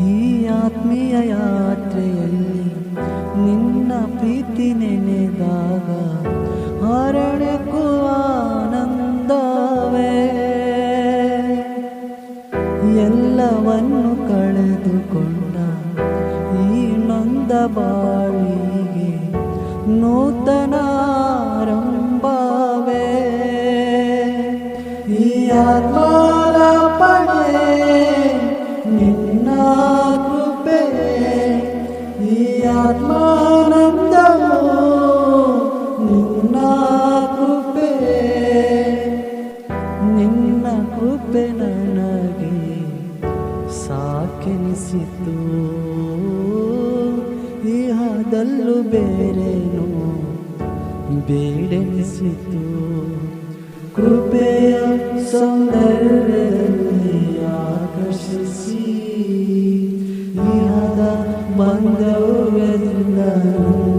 ಈ ಆತ್ಮೀಯ ಯಾತ್ರೆಯಲ್ಲಿ ನಿನ್ನ ಪ್ರೀತಿ ನೆನೆದಾಗ ಹರಡಕ್ಕೂ ಆನಂದವೇ. ಎಲ್ಲವನ್ನು ಕಳೆದುಕೊಂಡ ಈ ನೊಂದ ಬಾಳಿಗೆ ನೂತನ ಆರಂಭವೇ. ಈ ಆತ್ಮಾಲಾಪಣೆ ಆತ್ಮಾನಂದವು ನಿನ್ನ ಕೃಪೆ ನಿನ್ನ ಕೃಪೆ ನನಗೆ ಸಾಕೆನಿಸಿತು. ಇಹದಲ್ಲೂ ಬೇರೇನು ಬೇಡೆನಿಸಿತು. ಕೃಪೆಯ ಸೌಂದರ್ಯದಲ್ಲಿ One goes alone.